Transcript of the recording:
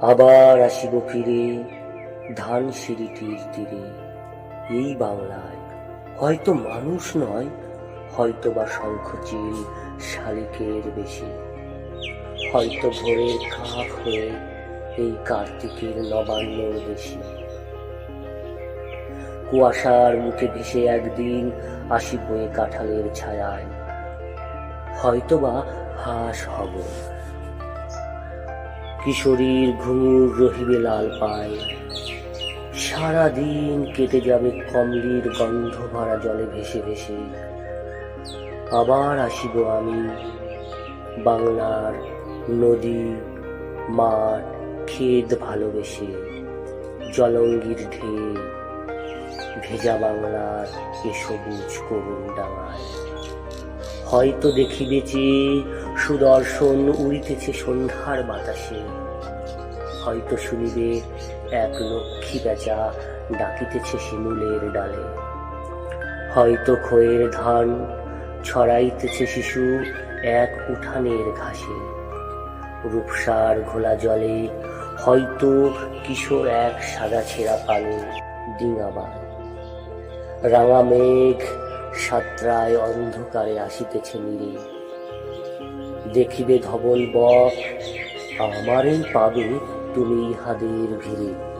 আবার আসিব ফিরে ধান সিঁড়িটির তীরে। এই বাংলায় হয়তো মানুষ নয় হয়তো বা শঙ্খচিল শালিকের বেশি। হয়তো ভোরের কাক হয়ে এই কার্তিকের নবান্নর বেশি। কুয়াশার মুখে ভেসে একদিন আসি বয়ে কাঁঠালের ছায়ায়। হয়তোবা হাঁস হব। কিশোরীর ঘুঙুর রহিবে লাল পায়। সারাদিন কেটে যাবে কমলির গন্ধ ভরা জলে ভেসে ভেসে। আবার আসিব আমি বাংলার নদী, মাঠ ক্ষেত ভালোবেসে। জলঙ্গির ঢেউ, ভেজা বাংলার এ সবুজ করুণ ডাঙায়। হয়তো দেখিবে যে সুদর্শন উড়িতেছে সন্ধ্যার বাতাসে। হয়তো শুনিবে এক লক্ষ্মী বেচা ডাকিতেছে শিমুলের ডালে। হয়তো খয়ের ধান ছড়াইতেছে শিশু এক উঠানের ঘাসে। রূপসার ঘোলা জলে হয়তো কিশোর এক সাদা ছেঁড়া পানি ডিঙাবায় রাঙা মেঘ সাত্রায় অন্ধকারে আসিতেছে নিরে। দেখিবে ধবল বক আমারই পাবে তুমি হাদের ভিড়ে